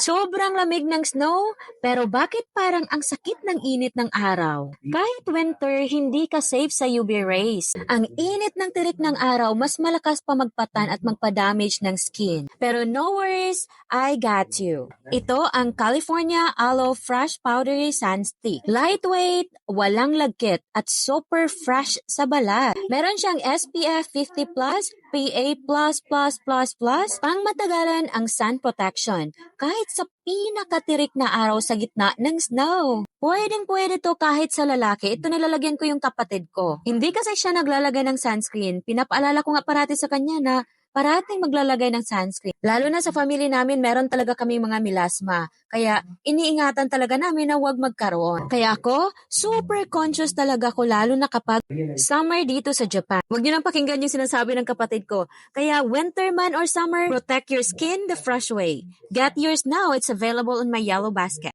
Sobrang lamig ng snow, pero bakit parang ang sakit ng init ng araw? Kahit winter, hindi ka safe sa UV rays. Ang init ng tirik ng araw, mas malakas pa magpatan at magpa-damage ng skin. Pero no worries, I got you. Ito ang California Aloe Fresh Powdery Sun Stick. Lightweight, walang lagkit, at super fresh sa balat. Meron siyang SPF 50+, PA+++++, pang matagalan ang sun protection kahit sa pinakatirik na araw sa gitna ng snow. Pwedeng pwede to kahit sa lalaki. Ito nilalagyan ko yung kapatid ko. Hindi kasi siya naglalagay ng sunscreen. Pinapaalala ko nga parati sa kanya na parating maglalagay ng sunscreen. Lalo na sa family namin, meron talaga kami mga milasma. Kaya iniingatan talaga namin na huwag magkaroon. Kaya ako, super conscious talaga ko lalo na kapag summer dito sa Japan. Huwag niyo nang pakinggan yung sinasabi ng kapatid ko. Kaya winter man or summer, protect your skin the fresh way. Get yours now. It's available in my yellow basket.